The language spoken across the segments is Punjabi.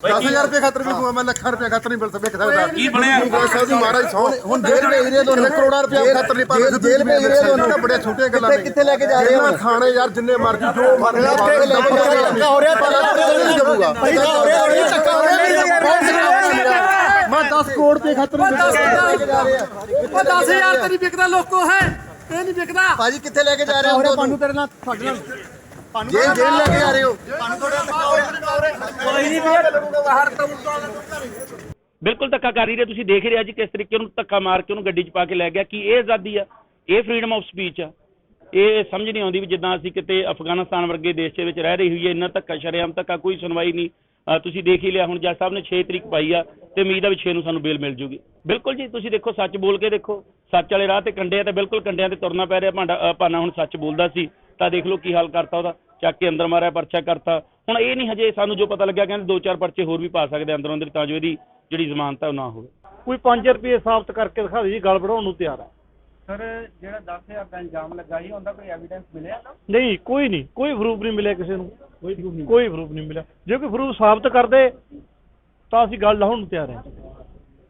10000 ਰੁਪਏ ਖਾਤਰ ਵੀ ਦੂਆ ਮੈਂ ਲੱਖਾਂ ਰੁਪਏ ਖਾਤਰ ਨਹੀਂ ਮਿਲ ਸਕਦਾ ਕੀ ਬਣਿਆ? ਗੁਰੂ ਗ੍ਰੰਥ ਸਾਹਿਬ ਦੀ ਮਹਾਰਾਜ ਸੌ। ਹੁਣ ਜੇਲ੍ਹ ਭੇਜ ਰਹੇ ਦੋਨੋਂ ਕਰੋੜਾਂ ਰੁਪਏ ਖਾਤਰ ਨਹੀਂ ਪਾਵੇ ਜੇਲ੍ਹ ਭੇਜ ਰਹੇ ਦੋਨੋਂ ਬੜੇ ਛੋਟੇ ਗੱਲਾਂ ਨੇ? ਕਿੱਥੇ ਲੈ ਕੇ ਜਾ ਰਹੇ ਹੋ ਖਾਣੇ ਯਾਰ ਜਿੰਨੇ ਮਰਜ਼ੀ ਜੋ ਮਰਜ਼ੀ ਧੱਕਾ ਹੋ ਰਿਹਾ ਧੱਕਾ ਹੋ ਰਿਹਾ ਧੱਕਾ ਹੋ ਰਿਹਾ। ਮੈਂ 10 ਕਰੋੜ ਰੁਪਏ ਖਾਤਰ ਨਹੀਂ ਮਿਲ ਸਕਦਾ ਉਹ 10000 ਤੇ ਨਹੀਂ ਵਿਕਦਾ ਲੋਕੋ ਹੈ। ਇਹ ਨਹੀਂ ਵਿਕਦਾ। ਭਾਜੀ ਕਿੱਥੇ ਲੈ ਕੇ ਜਾ ਰਹੇ ਹੋ ਤੁਹਾਨੂੰ? ਤੇਰੇ ਨਾਲ ਤੁਹਾਡੇ ਨਾਲ ਜੇਲ੍ਹ ਜੇਲ੍ਹ ਲੈ ਕੇ ਜਾ ਰਹੇ ਹੋ। ਬਿਲਕੁਲ ਧੱਕਾਕਾਰੀ ਦੇ ਤੁਸੀਂ ਦੇਖ ਰਿਹਾ ਜੀ ਕਿਸ ਤਰੀਕੇ ਨੂੰ ਧੱਕਾ ਮਾਰ ਕੇ ਉਹਨੂੰ ਗੱਡੀ 'ਚ ਪਾ ਕੇ ਲੈ ਗਿਆ ਕੀ ਇਹ ਆਜ਼ਾਦੀ ਆ ਇਹ ਫਰੀडम ਆਫ ਸਪੀਚ ਆ। ਇਹ ਸਮਝ ਨਹੀਂ ਆਉਂਦੀ ਵੀ ਜਿੱਦਾਂ ਅਸੀਂ ਕਿਤੇ ਅਫਗਾਨਿਸਤਾਨ ਵਰਗੇ ਦੇਸ਼ ਦੇ ਵਿੱਚ ਰਹਿ ਰਹੀ ਹੋਈ ਹੈ ਇੰਨਾ ਧੱਕਾ ਸ਼ਰੇਆਮ ਧੱਕਾ ਕੋਈ ਸੁਣਵਾਈ ਨਹੀਂ। ਤੁਸੀਂ ਦੇਖ ਹੀ ਲਿਆ ਹੁਣ ਜੱਜ ਸਾਹਿਬ ਨੇ 6 ਤਰੀਕ ਪਾਈ ਆ ਤੇ ਉਮੀਦ ਆ ਵੀ 6 ਨੂੰ ਸਾਨੂੰ ਬੇਲ ਮਿਲ ਜੂਗੀ। ਬਿਲਕੁਲ ਜੀ ਤੁਸੀਂ ਦੇਖੋ ਸੱਚ ਬੋਲ ਕੇ ਦੇਖੋ। ਸੱਚ ਵਾਲੇ ਰਾਹ ਤੇ ਕੰਡੇ ਆ ਤੇ ਬਿਲਕੁਲ ਕੰਡਿਆਂ ਤੇ ਤੁਰਨਾ ਪੈ ਰਿਹਾ ਭਾਂਡਾ ਭਾਨਾ ਹੁਣ ਸੱਚ ਬੋਲਦਾ ਸੀ। ਤਾਂ ਦੇਖ ਲਓ ਕੀ ਹਾਲ ਕਰਤਾ ਉਹਦਾ। ਚੱਕ ਕੇ ਅੰਦਰ ਮਾਰਿਆ ਪਰਚਾ ਕਰਤਾ। ਹੁਣ ਇਹ ਨਹੀਂ ਹਜੇ ਸਾਨੂੰ ਜੋ ਪਤਾ ਲੱਗਿਆ ਕਹਿੰਦੇ ਦੋ ਚਾਰ ਪਰਚੇ ਹੋਰ ਵੀ ਪਾ ਸਕਦੇ ਅੰਦਰੋਂ ਅੰਦਰ ਤਾਂ ਜੋ ਇਹਦੀ ਜਿਹੜੀ ਜ਼ਮਾਨਤ ਹੈ ਉਹ ਨਾ ਹੋਵੇ। ਕੋਈ 5 ਰੁਪਏ ਸਾਬਤ ਕਰਕੇ ਦਿਖਾ ਦੇ ਜੀ ਗੱਲ ਬਣਾਉਣ ਨੂੰ ਤਿਆਰ ਹੈ ਸਰ ਜਿਹੜਾ 10000 ਦਾ ਇਲਜ਼ਾਮ ਲੱਗਾ ਸੀ ਉਹਦਾ ਕੋਈ ਐਵੀਡੈਂਸ ਮਿਲਿਆ? ਨਹੀਂ ਕੋਈ ਨਹੀਂ ਕੋਈ ਪ੍ਰੂਫ ਨਹੀਂ ਮਿਲਿਆ ਕਿਸੇ ਨੂੰ। ਕੋਈ ਪ੍ਰੂਫ ਨਹੀਂ ਕੋਈ ਪ੍ਰੂਫ ਨਹੀਂ ਮਿਲਿਆ। ਜੇ ਕੋਈ ਪ੍ਰੂਫ ਸਾਬਤ ਕਰਦੇ ਤਾਂ ਅਸੀਂ ਗੱਲ ਲਾਉਣ ਨੂੰ ਤਿਆਰ ਹਾਂ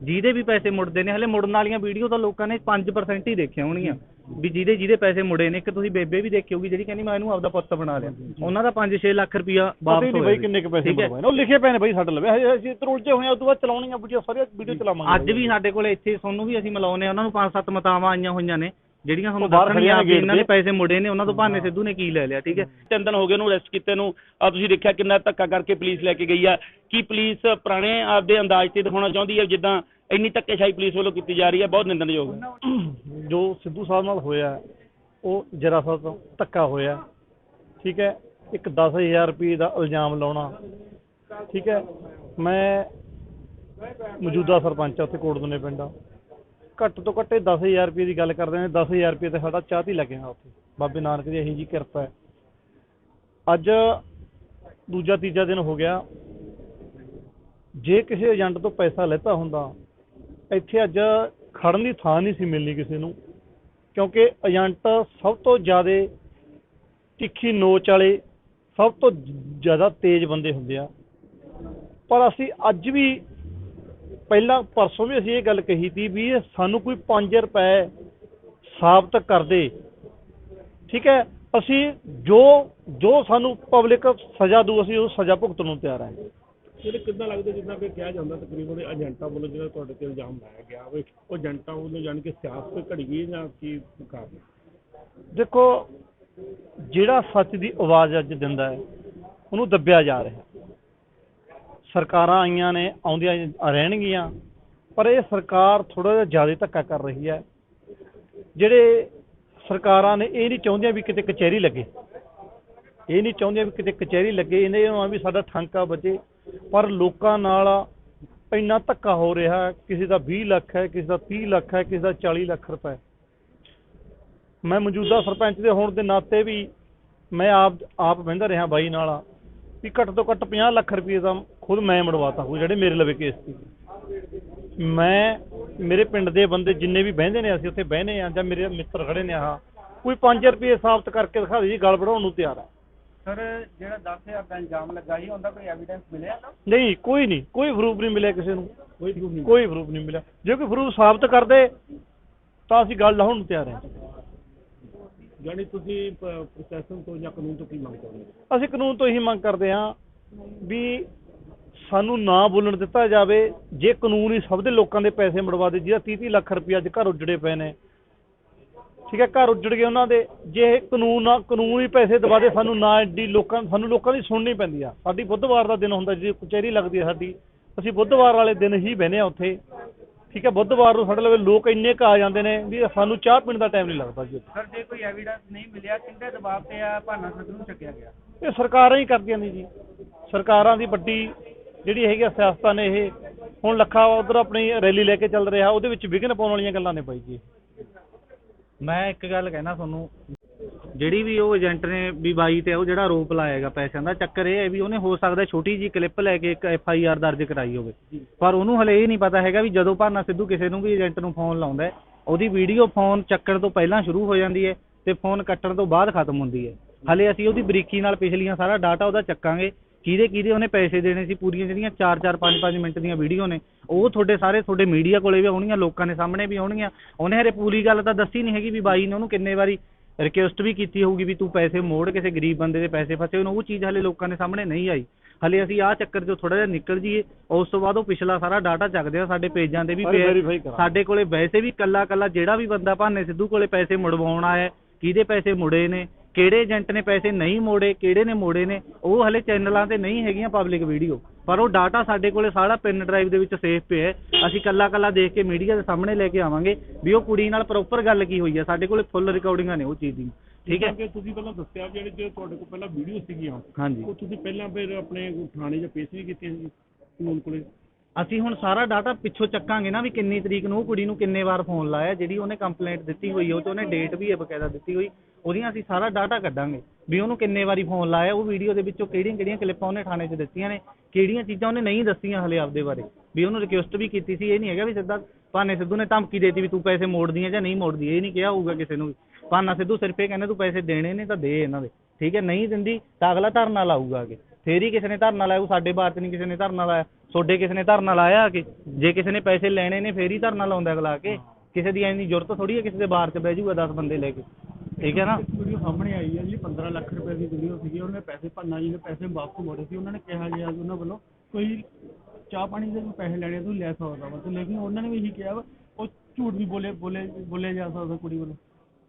ਜਿਹਦੇ ਵੀ ਪੈਸੇ ਮੁੜਦੇ ਨੇ ਹਲੇ ਮੁੜਨ ਵਾਲੀਆਂ ਵੀਡੀਓ ਤਾਂ ਲੋਕਾਂ ਨੇ 5% ਹੀ ਦੇਖੀਆਂ ਹੋਣਗੀਆਂ। ਵੀ ਜਿਹਦੇ ਜਿਹਦੇ ਪੈਸੇ ਮੁੜੇ ਨੇ ਇੱਕ ਤੁਸੀਂ ਬੇਬੇ ਵੀ ਦੇਖੀ ਹੋਗੀ ਜਿਹੜੀ ਕਹਿੰਦੀ ਮੈਂ ਇਹਨੂੰ ਆਪਦਾ ਪੁੱਤ ਬਣਾ ਲਿਆ। ਉਹਨਾਂ ਦਾ 5-6 ਲੱਖ ਰੁਪਇਆ ਵਾਪਸ ਹੋਇਆ ਬਈ ਕਿੰਨੇ ਕੁ ਪੈਸੇ? ਮਰਵਾਏ ਨੇ। ਉਹ ਲਿਖੇ ਪਏ ਨੇ ਬਈ ਸਾਡੇ ਲਵੇ। ਹਜੇ ਅਸੀਂ ਤਰੁਲਝੇ ਹੋਏ ਆ ਉਦੋਂ ਬਾਅਦ ਚਲਾਉਣੀਆਂ ਵੀਡੀਓ ਸਾਰੀਆਂ ਵੀਡੀਓ ਚਲਾਵਾਂਗੇ ਅੱਜ ਵੀ ਸਾਡੇ ਕੋਲੇ ਇੱਥੇ ਤੁਹਾਨੂੰ ਵੀ ਅਸੀਂ ਮਿਲਾਉਨੇ ਆ ਉਹਨਾਂ ਨੂੰ 5-7 ਮਤਾਵਾਂ ਆਈਆਂ ਹੋਈਆਂ ਨੇ ਜਿਹੜੀਆਂ ਤੁਹਾਨੂੰ ਖੜੀਆਂ ਵੀ ਇਹਨਾਂ ਦੇ ਪੈਸੇ ਮੁੜੇ ਨੇ। ਉਹਨਾਂ ਤੋਂ ਭਾਨੇ ਸਿੱਧੂ ਨੇ ਕੀ ਲੈ ਲਿਆ ਠੀਕ ਹੈ? ਤਿੰਨ ਦਿਨ ਹੋ ਗਏ ਉਹਨੂੰ ਅਰੈਸਟ ਕੀਤੇ ਨੂੰ। ਆ ਤੁਸੀਂ ਦੇਖਿਆ ਕਿੰਨਾ ਧੱਕਾ ਕਰਕੇ ਪੁਲਿਸ ਲੈ ਕੇ ਗਈ ਆ। ਕੀ ਪੁਲਿਸ ਪੁਰਾਣੇ ਆਪਦੇ ਅੰਦਾਜ਼ ਤੇ ਦਿਖਾਉਣਾ ਚਾਹੁੰਦੀ ਹੈ ਜਿੱਦਾਂ ਇੰਨੀ ਧੱਕੇਸ਼ਾਹੀ ਪੁਲਿਸ ਵੱਲੋਂ ਕੀਤੀ ਜਾ ਰਹੀ ਹੈ, ਬਹੁਤ ਨਿੰਦਣਯੋਗ ਹੈ। ਜੋ ਸਿੱਧੂ ਸਾਹਿਬ ਨਾਲ ਹੋਇਆ, ਉਹ ਜਰਾ ਸਾਹਿਬ ਤੋਂ ਧੱਕਾ ਹੋਇਆ, ਠੀਕ ਹੈ, ਇੱਕ 10000 ਰੁਪਏ ਦਾ ਇਲਜ਼ਾਮ ਲਾਉਣਾ, ਠੀਕ ਹੈ, ਮੈਂ ਮੌਜੂਦਾ ਸਰਪੰਚ ਆ, ਉੱਥੇ ਕੋਟਦਨੇ ਪਿੰਡ ਆ। ਘੱਟ ਤੋਂ ਘੱਟ ਇਹ 10000 ਰੁਪਏ ਦੀ ਗੱਲ ਕਰਦੇ ਨੇ 10000 ਰੁਪਏ ਤੇ ਸਾਡਾ ਚਾਹ ਤੀ ਲੱਗੇਗਾ ਉੱਥੇ। ਬਾਬੇ ਨਾਨਕ ਦੀ ਇਹੀ ਜੀ ਕਿਰਪਾ ਹੈ। ਅੱਜ ਦੂਜਾ ਤੀਜਾ ਦਿਨ ਹੋ ਗਿਆ। ਜੇ ਕਿਸੇ ਏਜੰਟ ਤੋਂ ਪੈਸਾ ਲੈਤਾ ਹੁੰਦਾ ਇੱਥੇ ਅੱਜ ਖੜਨ ਦੀ ਥਾਂ ਨਹੀਂ ਸੀ ਮਿਲਣੀ ਕਿਸੇ ਨੂੰ, ਕਿਉਂਕਿ ਏਜੰਟ ਸਭ ਤੋਂ ਜ਼ਿਆਦਾ ਤਿੱਖੀ ਨੋਚ ਵਾਲੇ, ਸਭ ਤੋਂ ਜ਼ਿਆਦਾ ਤੇਜ਼ ਬੰਦੇ ਹੁੰਦੇ ਆ। ਪਰ ਅਸੀਂ ਅੱਜ ਵੀ ਪਹਿਲਾਂ ਪਰਸੋਂ ਵੀ ਅਸੀਂ ਇਹ ਗੱਲ ਕਹੀ ਸੀ ਵੀ ਇਹ ਸਾਨੂੰ ਕੋਈ 5 ਰੁਪਏ ਸਾਬਤ ਕਰਦੇ ਠੀਕ ਹੈ, ਅਸੀਂ ਜੋ ਜੋ ਸਾਨੂੰ ਪਬਲਿਕ ਸਜ਼ਾ ਦੂ ਅਸੀਂ ਉਹ ਸਜ਼ਾ ਭੁਗਤਣ ਨੂੰ ਤਿਆਰ ਹਾਂ। ਜਿਹੜੇ ਕਿੱਦਾਂ ਲੱਗਦਾ ਜਿੱਦਾਂ ਕਿ ਕਿਹਾ ਜਾਂਦਾ ਤਕਰੀਬਨ ਏਜੰਟਾਂ ਵੱਲੋਂ ਜਿਹੜਾ ਤੁਹਾਡੇ ਤੇ ਇਲਜ਼ਾਮ ਲਾਇਆ ਗਿਆ ਵੀ ਉਹ ਏਜੰਟਾਂ ਵੱਲੋਂ ਜਾਣ ਕੇ ਸਿਆਸਤ ਘੜੀ ਗਈ ਜਾਂ ਕੀ ਕਾਰਨ ਦੇਖੋ, ਜਿਹੜਾ ਸੱਚ ਦੀ ਆਵਾਜ਼ ਅੱਜ ਦਿੰਦਾ ਹੈ, ਉਹਨੂੰ ਦੱਬਿਆ ਜਾ ਰਿਹਾ। ਸਰਕਾਰਾਂ ਆਈਆਂ ਨੇ, ਆਉਂਦੀਆਂ ਰਹਿਣਗੀਆਂ, ਪਰ ਇਹ ਸਰਕਾਰ ਥੋੜਾ ਜਿਹਾ ਜ਼ਿਆਦਾ ਧੱਕਾ ਕਰ ਰਹੀ ਹੈ। ਜਿਹੜੇ ਸਰਕਾਰਾਂ ਨੇ ਇਹ ਨਹੀਂ ਚਾਹੁੰਦੀਆਂ ਵੀ ਕਿਤੇ ਕਚਹਿਰੀ ਲੱਗੇ। ਇਹ ਨਹੀਂ ਚਾਹੁੰਦੀਆਂ ਵੀ ਕਿਤੇ ਕਚਹਿਰੀ ਲੱਗੇ, ਇਹਨੇ ਇਹ ਵੀ ਸਾਡਾ ਠਾਂਕਾ ਬਚੇ। ਪਰ ਲੋਕਾਂ ਨਾਲ ਇੰਨਾ ਧੱਕਾ ਹੋ ਰਿਹਾ ਕਿਸੇ ਦਾ 20 ਲੱਖ ਹੈ, ਕਿਸੇ ਦਾ 30 ਲੱਖ ਹੈ, ਕਿਸੇ ਦਾ 40 ਲੱਖ ਰੁਪਏ। ਮੈਂ ਮੌਜੂਦਾ ਸਰਪੰਚ ਦੇ ਹੋਣ ਦੇ ਨਾਤੇ ਵੀ ਮੈਂ ਆਪ ਆਪ ਬਹਿੰਦਾ ਰਿਹਾ ਬਾਈ ਨਾਲ ਵੀ ਘੱਟ ਤੋਂ ਘੱਟ 50 ਲੱਖ ਰੁਪਏ ਦਾ ਖੁਦ ਮੈਂ ਮੜਵਾਤਾ ਹੋ ਜਿਹੜੇ ਮੇਰੇ ਲਵੇ ਕੇਸ ਸੀ। ਮੈਂ, ਮੇਰੇ ਪਿੰਡ ਦੇ ਬੰਦੇ ਜਿੰਨੇ ਵੀ ਬਹਿੰਦੇ ਨੇ, ਅਸੀਂ ਉੱਥੇ ਬਹਿਨੇ ਆ ਜਾਂ ਮੇਰੇ ਮਿੱਤਰ ਖੜੇ ਨੇ ਆਹ, ਕੋਈ 5 ਰੁਪਏ ਸਾਬਤ ਕਰਕੇ ਦਿਖਾ ਦੇ ਜੀ, ਗੱਲ ਬਣਾਉਣ ਨੂੰ ਤਿਆਰ ਆ। ਸਰ ਜਿਹੜਾ 10000 ਦਾ ਇਲਜ਼ਾਮ ਲੱਗਾ ਸੀ ਉਹਦਾ ਕੋਈ ਐਵੀਡੈਂਸ ਮਿਲਿਆ? ਨਹੀਂ ਕੋਈ ਨਹੀਂ ਕੋਈ ਪ੍ਰੂਫ ਨਹੀਂ ਮਿਲਿਆ ਕਿਸੇ ਨੂੰ। ਕੋਈ ਪ੍ਰੂਫ ਨਹੀਂ ਕੋਈ ਪ੍ਰੂਫ ਨਹੀਂ ਮਿਲਿਆ। ਜੇ ਕੋਈ ਪ੍ਰੂਫ ਸਾਬਤ ਕਰਦੇ ਤਾਂ ਅਸੀਂ ਗੱਲ ਲਾਉਣ ਨੂੰ ਤਿਆਰ ਹਾਂ ਯਾਨੀ ਤੁਸੀਂ ਪ੍ਰਸ਼ਾਸਨ ਤੋਂ ਜਾਂ ਕਾਨੂੰਨ ਤੋਂ ਕੀ ਮੰਗ ਕਰਦੇ ਹੋ? ਅਸੀਂ ਕਾਨੂੰਨ ਤੋਂ ਇਹੀ ਮੰਗ ਕਰਦੇ ਹਾਂ ਵੀ ਸਾਨੂੰ ਨਾ ਬੋਲਣ ਦਿੱਤਾ ਜਾਵੇ ਜੇ ਕਾਨੂੰਨ ਹੀ ਸਭ ਦੇ ਲੋਕਾਂ ਦੇ ਪੈਸੇ ਮੜਵਾ ਦੇ ਜਿਹਦਾ 30 30 ਲੱਖ ਰੁਪਏ ਅੱਜ ਘਰ ਉੱਜੜੇ ਪਏ ਨੇ ਠੀਕ ਹੈ ਘਰ ਉੱਜੜ ਗਏ ਉਹਨਾਂ ਦੇ। ਜੇ ਇਹ ਕਾਨੂੰਨ ਨਾ ਕਾਨੂੰਨ ਹੀ ਪੈਸੇ ਦਵਾ ਦੇ ਸਾਨੂੰ ਨਾ ਐਡੀ ਲੋਕਾਂ ਸਾਨੂੰ ਲੋਕਾਂ ਦੀ ਸੁਣਨੀ ਪੈਂਦੀ ਆ। ਸਾਡੀ ਬੁੱਧਵਾਰ ਦਾ ਦਿਨ ਹੁੰਦਾ ਜੀ ਕਚਹਿਰੀ ਲੱਗਦੀ ਹੈ ਸਾਡੀ ਅਸੀਂ ਬੁੱਧਵਾਰ ਵਾਲੇ ਦਿਨ ਹੀ ਬਹਿਨੇ ਆ ਉੱਥੇ। ਠੀਕ ਹੈ ਬੁੱਧਵਾਰ ਨੂੰ ਸਾਡੇ ਲਵੇ ਲੋਕ ਇੰਨੇ ਕੁ ਆ ਜਾਂਦੇ ਨੇ ਵੀ ਸਾਨੂੰ ਚਾਹ ਪੀਣ ਦਾ ਟਾਈਮ ਨਹੀਂ ਲੱਗਦਾ ਜੀ। ਸਰ ਜੇ ਕੋਈ ਐਵੀਡੈਂਸ ਨਹੀਂ ਮਿਲਿਆ ਕਿੰਦੇ ਦਬਾਅ ਤੇ ਆ ਭਾਨਾ ਸਿੱਧੂ ਨੂੰ ਚੱਕਿਆ ਗਿਆ? ਇਹ ਸਰਕਾਰਾਂ ਹੀ ਕਰਦੀਆਂ ਨੇ ਜੀ। ਸਰਕਾਰਾਂ ਦੀ ਵੱਡੀ ਜਿਹੜੀ ਹੈਗੀ ਆ ਸਿਆਸਤਾਂ ਨੇ ਇਹ। ਹੁਣ ਲੱਖਾ ਉਧਰ ਆਪਣੀ ਰੈਲੀ ਲੈ ਕੇ ਚੱਲ ਰਿਹਾ ਉਹਦੇ ਵਿੱਚ ਵਿਘਨ ਪਾਉਣ ਵਾਲੀਆਂ ਗੱਲਾਂ ਨੇ ਬਾਈ ਜੀ। ਮੈਂ ਇੱਕ ਗੱਲ ਕਹਿਣਾ ਤੁਹਾਨੂੰ, ਜਿਹੜੀ ਵੀ ਉਹ ਏਜੰਟ ਨੇ ਵੀ ਬਾਈ ਤੇ ਉਹ ਜਿਹੜਾ ਰੋਪ ਲਾਏਗਾ ਪੈਸਿਆਂ ਦਾ, ਚੱਕਰ ਇਹ ਹੈ ਵੀ ਉਹਨੇ ਹੋ ਸਕਦਾ ਛੋਟੀ ਜੀ ਕਲਿੱਪ ਲੈ ਕੇ ਇੱਕ ਐਫ ਆਈ ਆਰ ਦਰਜ ਕਰਾਈ ਹੋਵੇ। ਪਰ ਉਹਨੂੰ ਹਲੇ ਇਹ ਨਹੀਂ ਪਤਾ ਹੈਗਾ ਵੀ ਜਦੋਂ ਭਾਨਾ ਸਿੱਧੂ ਕਿਸੇ ਨੂੰ ਵੀ ਏਜੰਟ ਨੂੰ ਫੋਨ ਲਾਉਂਦਾ ਉਹਦੀ ਵੀਡੀਓ ਫੋਨ ਚੱਕਣ ਤੋਂ ਪਹਿਲਾਂ ਸ਼ੁਰੂ ਹੋ ਜਾਂਦੀ ਹੈ ਤੇ ਫੋਨ ਕੱਟਣ ਤੋਂ ਬਾਅਦ ਖਤਮ ਹੁੰਦੀ ਹੈ। ਹਲੇ ਅਸੀਂ ਉਹਦੀ ਬਰੀਕੀ ਨਾਲ ਪਿਛਲੀਆਂ ਸਾਰਾ ਡਾਟਾ ਉਹਦਾ ਚੱਕਾਂਗੇ ਕਿਹਦੇ ਕਿਹਦੇ ਉਹਨੇ ਪੈਸੇ ਦੇਣੇ ਸੀ ਪੂਰੀਆਂ ਜਿਹੜੀਆਂ 4-4 5-5 ਮਿੰਟ ਦੀਆਂ ਵੀਡੀਓ ਨੇ ਉਹ ਤੁਹਾਡੇ ਸਾਰੇ ਤੁਹਾਡੇ ਮੀਡੀਆ ਕੋਲੇ ਵੀ ਆਉਣਗੀਆਂ ਲੋਕਾਂ ਦੇ ਸਾਹਮਣੇ ਵੀ ਆਉਣਗੀਆਂ ਉਹਨੇ ਹਰੇ ਪੂਰੀ ਗੱਲ ਤਾਂ ਦੱਸੀ ਨਹੀਂ ਹੈਗੀ ਵੀ ਬਾਈ ਨੇ ਉਹਨੂੰ ਕਿੰਨੇ ਵਾਰੀ ਰਿਕੁਐਸਟ ਵੀ ਕੀਤੀ ਹੋਊਗੀ ਵੀ ਤੂੰ ਪੈਸੇ ਮੋੜ ਕਿਸੇ ਗਰੀਬ ਬੰਦੇ ਦੇ ਪੈਸੇ ਫਸੇ ਹੋਣ ਉਹ ਚੀਜ਼ ਹਲੇ ਲੋਕਾਂ ਦੇ ਸਾਹਮਣੇ ਨਹੀਂ ਆਈ ਹਲੇ ਅਸੀਂ ਆਹ ਚੱਕਰ 'ਚੋਂ ਥੋੜਾ ਜਿਹਾ ਨਿਕਲ ਜਾਈਏ ਉਸ ਤੋਂ ਬਾਅਦ ਉਹ ਪਿਛਲਾ ਸਾਰਾ ਡਾਟਾ ਚੱਕਦੇ ਆ ਸਾਡੇ ਪੇਜਾਂ ਤੇ ਵੀ। ਸਾਡੇ ਕੋਲੇ ਵੈਸੇ ਵੀ ਕੱਲਾ ਕੱਲਾ ਜਿਹੜਾ ਵੀ ਬੰਦਾ ਭਾਨੇ ਸਿੱਧੂ ਕੋਲੇ ਪੈਸੇ ਮੁੜਵਾਉਣ ਆਇਆ ਕਿਹਦੇ ਪੈਸੇ ਮੁੜੇ ਨੇ ਕਿਹੜੇ ਏਜੰਟ ਨੇ ਪੈਸੇ ਨਹੀਂ ਮੋੜੇ ਕਿਹੜੇ ਨੇ ਮੋੜੇ ਨੇ ਉਹ ਹਲੇ ਚੈਨਲਾਂ ਤੇ ਨਹੀਂ ਹੈਗੀਆਂ ਪਬਲਿਕ ਵੀਡੀਓ ਪਰ ਉਹ ਡਾਟਾ ਸਾਡੇ ਕੋਲੇ ਸਾਰਾ ਪਿਨ ਡਰਾਈਵ ਦੇ ਵਿੱਚ ਸੇਫ ਪਿਆ ਹੈ। ਅਸੀਂ ਕੱਲਾ ਕੱਲਾ ਦੇਖ ਕੇ ਮੀਡੀਆ ਦੇ ਸਾਹਮਣੇ ਲੈ ਕੇ ਆਵਾਂਗੇ ਵੀ ਉਹ ਕੁੜੀ ਨਾਲ ਪ੍ਰੋਪਰ ਗੱਲ ਕੀ ਹੋਈ ਹੈ। ਸਾਡੇ ਕੋਲੇ ਫੁੱਲ ਰਿਕਾਰਡਿੰਗਾਂ ਨੇ ਉਹ ਚੀਜ਼ ਦੀ। ਠੀਕ ਹੈ? ਕਿ ਤੁਸੀਂ ਪਹਿਲਾਂ ਦੱਸਿਆ ਜਿਹੜੇ ਜਿਹੜੇ ਤੁਹਾਡੇ ਕੋਲ ਪਹਿਲਾਂ ਵੀਡੀਓ ਸੀਗੀਆਂ ਹਾਂਜੀ। ਉਹ ਤੁਸੀਂ ਪਹਿਲਾਂ ਫਿਰ ਆਪਣੇ ਥਾਣੇ 'ਚ ਪੇਸ਼ ਵੀ ਕੀਤੀਆਂ ਸੀ ਕਾਨੂੰਨ ਕੋਲੇ? ਅਸੀਂ ਹੁਣ ਸਾਰਾ ਡਾਟਾ ਪਿੱਛੋਂ ਚੱਕਾਂਗੇ ਨਾ ਵੀ ਕਿੰਨੀ ਤਰੀਕ ਨੂੰ ਉਹ ਕੁੜੀ ਨੂੰ ਕਿੰਨੇ ਵਾਰ ਫੋਨ ਲਾਇਆ ਜਿਹੜੀ ਉਹਨੇ ਕੰਪਲੇਂਟ ਦਿੱਤੀ ਹੋਈ ਹੈ ਉਹ 'ਚ ਉਹਨੇ ਡੇਟ ਵੀ ਹੈ ਬਕਾਇਦਾ ਦਿੱਤੀ ਹੋਈ। ਉਹਦੀਆਂ ਅਸੀਂ ਸਾਰਾ ਡਾਟਾ ਕੱਢਾਂਗੇ ਵੀ ਉਹਨੂੰ ਕਿੰਨੇ ਵਾਰੀ ਫੋਨ ਲਾਇਆ, ਉਹ ਵੀਡੀਓ ਦੇ ਵਿੱਚੋਂ ਕਿਹੜੀਆਂ ਕਿਹੜੀਆਂ ਕਲਿੱਪਾਂ ਉਹਨੇ ਥਾਣੇ 'ਚ ਦਿੱਤੀਆਂ ਨੇ, ਕਿਹੜੀਆਂ ਚੀਜ਼ਾਂ ਉਹਨੇ ਨਹੀਂ ਦੱਸੀਆਂ ਹਲੇ ਆਪਦੇ ਬਾਰੇ, ਵੀ ਉਹਨੂੰ ਰਿਕੁਐਸਟ ਵੀ ਕੀਤੀ ਸੀ, ਇਹ ਨਹੀਂ ਹੈਗਾ ਵੀ ਸਿੱਧਾ ਭਾਨੇ ਸਿੱਧੂ ਨੇ ਧਮਕੀ ਦੇਤੀ ਵੀ ਤੂੰ ਪੈਸੇ ਮੋੜਦੀ ਹੈ ਜਾਂ ਨਹੀਂ ਮੋੜਦੀ, ਇਹ ਨਹੀਂ ਕਿਹਾ ਹੋਊਗਾ ਕਿਸੇ ਨੂੰ ਵੀ। ਭਾਨਾ ਸਿੱਧੂ ਸਿਰਫ ਇਹ ਕਹਿੰਦਾ ਤੂੰ ਪੈਸੇ ਦੇਣੇ ਨੇ ਤਾਂ ਦੇ ਇਹਨਾਂ ਦੇ, ਠੀਕ ਹੈ, ਨਹੀਂ ਦਿੰਦੀ ਤਾਂ ਅਗਲਾ ਧਰਨਾ ਲਾਊਗਾ ਅਗੇ। ਫੇਰ ਹੀ ਕਿਸੇ ਨੇ ਧਰਨਾ ਲਾਇਆ, ਉਹ ਸਾਡੇ ਬਾਤ ਨਹੀਂ ਕਿਸੇ ਨੇ ਧਰਨਾ ਲਾਇਆ, ਤੁਹਾਡੇ ਕਿਸੇ ਨੇ ਧਰਨਾ ਲਾਇਆ ਆ ਕੇ ਜੇ ਕਿਸੇ ਨੇ ਪੈਸੇ ਲੈਣੇ ਨੇ, ਫੇਰ ਹੀ ਧਰਨਾ ਲਾਉਂਦਾ ਅਗਲਾ ਆ ਕੇ। ਕਿਸੇ ਦੀ ਐਨੀ ਜ਼ਰੂਰਤ ਥੋੜੀ ਹੈ, ਕਿਸੇ ਦੇ ਬਾਹਰ 'ਚ ਬਹਿ ਜਾਊਗਾ 10 ਬੰਦੇ ਲੈ ਕੇ। ਠੀਕ ਹੈ ਨਾ? ਵੀਡੀਓ ਸਾਹਮਣੇ ਆਈ ਹੈ ਜਿਹੜੀ 15 ਲੱਖ ਰੁਪਏ ਦੀ ਵੀਡੀਓ ਸੀਗੀ ਉਹਨੇ ਪੈਸੇ ਭੰਨਾ ਜੀ ਨੇ ਪੈਸੇ ਵਾਪਸ ਮੋੜੇ ਸੀ। ਉਹਨਾਂ ਨੇ ਕਿਹਾ ਗਿਆ ਕਿ ਉਹਨਾਂ ਵੱਲੋਂ ਕੋਈ ਚਾਹ ਪਾਣੀ ਦੇ ਪੈਸੇ ਲੈਣੇ ਤੂੰ ਲੈ ਸਕਦਾ ਵਾ। ਤੇ ਲੇਕਿਨ ਉਹਨਾਂ ਨੇ ਵੀ ਇਹੀ ਕਿਹਾ ਵਾ ਉਹ ਝੂਠ ਵੀ ਬੋਲੇ ਬੋਲੇ ਬੋਲੇ ਜਾ ਸਕਦਾ ਕੁੜੀ ਵੱਲੋਂ।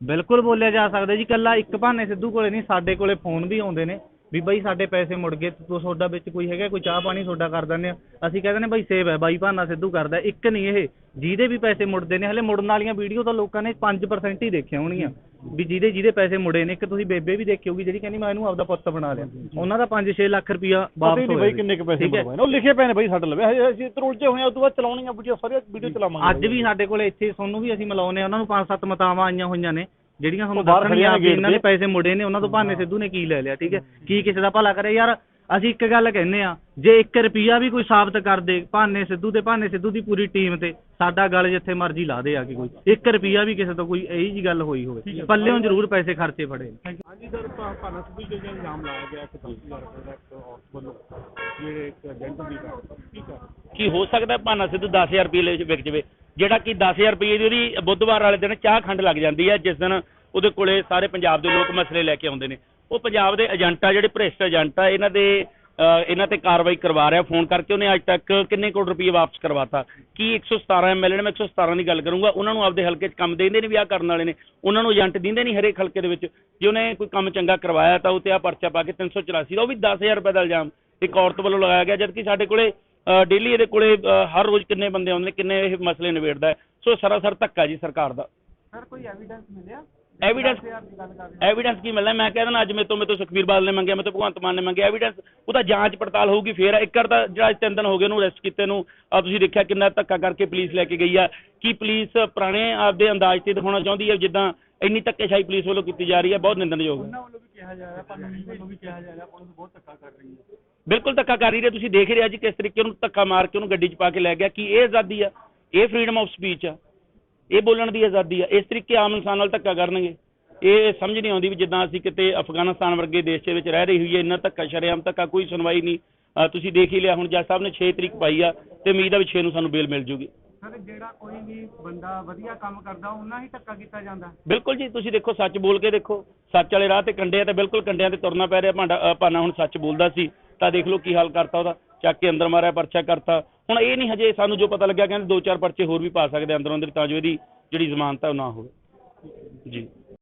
ਬਿਲਕੁਲ ਬੋਲਿਆ ਜਾ ਸਕਦਾ ਜੀ ਕੱਲਾ ਇੱਕ ਬਹਾਨੇ ਸਿੱਧੂ ਕੋਲੇ ਨਹੀਂ ਸਾਡੇ ਕੋਲੇ ਫੋਨ ਵੀ ਆਉਂਦੇ ਨੇ ਵੀ ਬਾਈ ਸਾਡੇ ਪੈਸੇ ਮੁੜ ਗਏ ਤੂੰ ਤੁਹਾਡਾ ਵਿੱਚ ਕੋਈ ਹੈਗਾ ਕੋਈ ਚਾਹ ਪਾਣੀ ਤੁਹਾਡਾ ਕਰ ਦਿੰਦੇ ਆ। ਅਸੀਂ ਕਹਿੰਦੇ ਨੇ ਬਾਈ ਸੇਵ ਹੈ ਬਾਈ ਭਾਨਾ ਸਿੱਧੂ ਕਰਦਾ ਇੱਕ ਨਹੀਂ ਇਹ ਜਿਹਦੇ ਵੀ ਪੈਸੇ ਮੁੜਦੇ ਨੇ ਹਲੇ ਮੁੜਨ ਵਾਲੀਆਂ ਵੀਡੀਓ ਤਾਂ ਲੋਕਾਂ ਨੇ 5% ਹੀ ਦੇਖੀਆਂ ਹੋਣਗੀਆਂ। ਵੀ ਜਿਹਦੇ ਜਿਹਦੇ ਪੈਸੇ ਮੁੜੇ ਨੇ ਇੱਕ ਤੁਸੀਂ ਬੇਬੇ ਵੀ ਦੇਖੀ ਹੋਊਗੀ ਜਿਹੜੀ ਕਹਿੰਦੀ ਮੈਂ ਇਹਨੂੰ ਆਪਦਾ ਪੁੱਤ ਬਣਾ ਲਿਆ। ਉਹਨਾਂ ਦਾ 5-6 ਲੱਖ ਰੁਪਇਆ ਪਤਾ ਵਾਪਸ ਨਹੀਂ ਹੋਇਆ ਬਾਈ ਕਿੰਨੇ ਕੁ ਪੈਸੇ ਠੀਕ ਹੈ? ਮਰਵਾਏ ਨੇ। ਉਹ ਲਿਖੇ ਪਏ ਨੇ ਬਾਈ ਸਾਡੇ ਲਵੇ। ਹਜੇ ਅਸੀਂ ਇੱਧਰ ਉਲਝੇ ਹੋਏ ਆ ਉਦੋਂ ਬਾਅਦ ਚਲਾਉਣੀਆਂ ਵੀਡੀਓ ਸਾਰੀਆਂ ਵੀਡੀਓ ਚਲਾਵਾਂਗੇ ਅੱਜ ਵੀ ਸਾਡੇ ਕੋਲੇ ਇੱਥੇ ਤੁਹਾਨੂੰ ਵੀ ਅਸੀਂ ਮਿਲਾਉਨੇ ਆ ਉਹਨਾਂ ਨੂੰ ਪੰਜ ਸੱਤ ਮਤਾਵਾਂ ਆਈਆਂ ਹੋਈਆਂ ਨੇ ਜਿਹੜੀਆਂ ਉਹ ਤੁਹਾਨੂੰ ਬਾਹਰ ਖੜੀਆਂ ਨੇ ਵੀ ਇਹਨਾਂ ਨੇ gate ਪੈਸੇ ਮੁੜੇ ਨੇ ਉਹਨਾਂ ਤੋਂ ਭਾਨੇ ਸਿੱਧੂ ਨੇ ਕੀ ਲੈ ਲਿਆ ਠੀਕ ਹੈ? ਕੀ ਕਿਸੇ ਦਾ ਭਲਾ ਕਰੇ? ਯਾਰ ਅਸੀਂ ਇੱਕ ਗੱਲ ਕਹਿੰਨੇ ਆ ਜੇ 1 ਰੁਪਿਆ ਵੀ ਕੋਈ ਸਾਬਤ ਕਰ ਦੇ ਭਾਨੇ ਸਿੱਧੂ ਤੇ ਭਾਨੇ ਸਿੱਧੂ ਦੀ ਪੂਰੀ ਟੀਮ ਤੇ ਸਾਡਾ ਗੱਲ ਜਿੱਥੇ ਮਰਜ਼ੀ ਲਾ ਦੇ ਆ ਕੇ ਕੋਈ। 1 ਰੁਪਿਆ ਵੀ ਕਿਸੇ ਤੋਂ ਕੋਈ ਇਹੀ ਜੀ ਗੱਲ ਹੋਈ ਹੋਵੇ। ਪੱਲਿਓਂ ਜ਼ਰੂਰ ਪੈਸੇ ਖਰਚੇ ਫੜੇ। ਹਾਂਜੀ ਸਰ ਭਾਨਾ ਸਿੱਧੂ ਜੀ ਜਿਹੜਾ ਇਲਜ਼ਾਮ ਲਾਇਆ ਗਿਆ ਕਿ 10000 ਰੁਪਏ ਦਾ ਇੱਕ ਔਰਤ ਵੱਲੋਂ ਜਿਹੜੇ ਇੱਕ ਏਜੰਟ ਦੀ ਠੀਕ ਹੈ। ਕੀ ਹੋ ਸਕਦਾ ਭਾਨਾ ਸਿੱਧੂ 10000 ਰੁਪਏ ਲੈ ਵਿਕ ਜਵੇ? ਜਿਹੜਾ ਕਿ 10000 ਰੁਪਏ ਦੀ ਉਹਦੀ ਬੁੱਧਵਾਰ ਵਾਲੇ ਦਿਨ ਚਾਹ ਖੰਡ ਲੱਗ ਜਾਂਦੀ ਹੈ ਜਿਸ ਦਿਨ ਉਹਦੇ ਕੋਲੇ ਸਾਰੇ ਪੰਜਾਬ ਦੇ ਲੋਕ ਮਸਲੇ ਲੈ ਕੇ ਆਉਂਦੇ ਨੇ। ਉਹ ਪੰਜਾਬ ਦੇ ਏਜੰਟ ਆ ਜਿਹੜੇ ਭ੍ਰਿਸ਼ਟ ਏਜੰਟ ਆ ਇਹਨਾਂ ਦੇ ਇਹਨਾਂ ਤੇ ਕਾਰਵਾਈ ਕਰਵਾ ਰਿਹਾ, ਫੋਨ ਕਰਕੇ ਉਹਨੇ ਅੱਜ ਤੱਕ ਕਿੰਨੇ ਕਰੋੜ ਰੁਪਏ ਵਾਪਸ ਕਰਵਾਤਾ? ਕੀ 117 ਐਮਐਲਏ ਨੇ, ਮੈਂ 117 ਦੀ ਗੱਲ ਕਰੂੰਗਾ, ਉਹਨਾਂ ਨੂੰ ਆਪਦੇ ਹਲਕੇ 'ਚ ਕੰਮ ਦੇਂਦੇ ਨੇ ਵੀ ਆਹ ਕਰਨ ਵਾਲੇ ਨੇ, ਉਹਨਾਂ ਨੂੰ ਏਜੰਟ ਦਿੰਦੇ ਨਹੀਂ ਹਰੇਕ ਹਲਕੇ ਦੇ ਵਿੱਚ। ਜੇ ਉਹਨੇ ਕੋਈ ਕੰਮ ਚੰਗਾ ਕਰਵਾਇਆ ਤਾਂ ਉਹ ਤੇ ਆ ਪਰਚਾ ਪਾ ਕੇ 384 ਦਾ, ਉਹ ਵੀ 10000 ਰੁਪਏ ਦਾ ਇਲਜ਼ਾਮ। ਇੱਕ ਔਰਤ ਵੱਲੋਂ ਲਗਾਇਆ ਗਿਆ, ਜਦਕਿ ਸਾਡੇ ਕੋਲੇ ਡੇਲੀ ਇਹਦੇ ਕੋਲੇ ਹਰ ਰੋਜ਼ ਕਿੰਨੇ ਬੰਦੇ ਆਉਂਦੇ ਨੇ, ਕਿੰਨੇ ਇਹ ਮਸਲੇ ਨਿਬੇੜਦਾ ਹੈ। ਸੋ ਸਰਾਸਰ ਧੱਕਾ ਜੀ ਸਰਕਾਰ ਦਾ। ਸਰ, ਕੋਈ ਐਵੀਡੈਂਸ ਮਿਲਿਆ? ਐਵੀਡੈਂਸ ਐਵੀਡੈਂਸ ਕੀ ਮਿਲਣਾ? ਮੈਂ ਕਹਿ ਦਿੰਦਾ ਅੱਜ ਮੇਰੇ ਤੋਂ ਮੇਰੇ ਤੋਂ ਸੁਖਬੀਰ ਬਾਦਲ ਨੇ ਮੰਗਿਆ ਮੇਰੇ ਤੋਂ ਭਗਵੰਤ ਮਾਨ ਨੇ ਮੰਗਿਆ ਐਵੀਡੈਂਸ ਉਹਦਾ ਜਾਂਚ ਪੜਤਾਲ ਹੋਊਗੀ ਫੇਰ ਇੱਕ ਵਾਰ ਤਾਂ ਜਿਹੜਾ ਤਿੰਨ ਦਿਨ ਹੋ ਗਏ ਉਹਨੂੰ ਅਰੈਸਟ ਕੀਤੇ ਨੂੰ। ਆ ਤੁਸੀਂ ਦੇਖਿਆ ਕਿੰਨਾ ਧੱਕਾ ਕਰਕੇ ਪੁਲਿਸ ਲੈ ਕੇ ਗਈ ਆ। ਕੀ ਪੁਲਿਸ ਪੁਰਾਣੇ ਆਪਦੇ ਅੰਦਾਜ਼ ਤੇ ਦਿਖਾਉਣਾ ਚਾਹੁੰਦੀ ਹੈ ਜਿੱਦਾਂ ਇੰਨੀ ਧੱਕੇਸ਼ਾਹੀ ਪੁਲਿਸ ਵੱਲੋਂ ਕੀਤੀ ਜਾ ਰਹੀ ਹੈ ਬਹੁਤ ਨਿੰਦਣਯੋਗ ਹੈ। ਬਿਲਕੁਲ ਧੱਕਾ ਕਰ ਰਹੀ ਹੈ। ਤੁਸੀਂ ਦੇਖ ਰਹੇ ਹੋ ਜੀ ਕਿਸ ਤਰੀਕੇ ਉਹਨੂੰ ਧੱਕਾ ਮਾਰ ਕੇ ਉਹਨੂੰ ਗੱਡੀ 'ਚ ਪਾ ਕੇ ਲੈ ਗਿਆ। ਕੀ ਇਹ ਆਜ਼ਾਦੀ ਆ? ਇਹ ਫਰੀडम ਆਫ ਸਪੀਚ ਆ। ਇਹ ਬੋਲਣ ਦੀ ਆਜ਼ਾਦੀ ਆ। ਇਸ ਤਰੀਕੇ ਆਮ ਇਨਸਾਨ ਨਾਲ ਧੱਕਾ ਕਰਨਗੇ। ਇਹ ਸਮਝ ਨਹੀਂ ਆਉਂਦੀ ਵੀ ਜਿੱਦਾਂ ਅਸੀਂ ਕਿਤੇ ਅਫਗਾਨਿਸਤਾਨ ਵਰਗੇ ਦੇਸ਼ ਦੇ ਵਿੱਚ ਰਹਿ ਰਹੀ ਹੋਈ ਹੈ ਇੰਨਾ ਧੱਕਾ ਸ਼ਰੇਆਮ ਧੱਕਾ ਕੋਈ ਸੁਣਵਾਈ ਨਹੀਂ। ਤੁਸੀਂ ਦੇਖ ਹੀ ਲਿਆ ਹੁਣ ਜੱਜ ਸਾਹਿਬ ਨੇ 6 ਤਰੀਕ ਪਾਈ ਆ ਤੇ ਉਮੀਦ ਆ ਵੀ 6 ਨੂੰ ਸਾਨੂੰ ਬੇਲ ਮਿਲ ਜੂਗੀ। ਸਰ ਜਿਹੜਾ ਕੋਈ ਵੀ ਬੰਦਾ ਵਧੀਆ ਕੰਮ ਕਰਦਾ ਉਹਨਾਂ ਹੀ ਧੱਕਾ ਕੀਤਾ ਜਾਂਦਾ। ਬਿਲਕੁਲ ਜੀ ਤੁਸੀਂ ਦੇਖੋ ਸੱਚ ਬੋਲ ਕੇ ਦੇਖੋ। ਸੱਚ ਵਾਲੇ ਰਾਹ ਤੇ ਕੰਡਿਆਂ ਤੇ ਬਿਲਕੁਲ ਕੰਡਿਆਂ ਤੇ ਤੁਰਨਾ ਪੈ ਰਿਹਾ। ਭਾਂਡਾ ਭਾਨਾ ਹੁਣ ਸੱਚ ਬੋਲਦਾ ਸੀ ਤਾਂ ਦੇਖ ਲਓ ਕੀ ਹਾਲ ਕਰਤਾ ਉਹਦਾ। ਚੱਕ ਕੇ ਅੰਦਰ ਮਾਰਿਆ ਪਰਚਾ ਕਰਤਾ। ਹੁਣ ਇਹ ਨਹੀਂ ਹਜੇ ਸਾਨੂੰ ਜੋ ਪਤਾ ਲੱਗਿਆ, ਕਹਿੰਦੇ ਦੋ ਚਾਰ ਪਰਚੇ ਹੋਰ ਵੀ ਪਾ ਸਕਦੇ ਅੰਦਰੋਂ ਅੰਦਰ, ਤਾਂ ਜੋ ਇਹਦੀ ਜਿਹੜੀ ਜ਼ਮਾਨਤ ਹੈ ਉਹ ਨਾ ਹੋਵੇ। ਜੀ।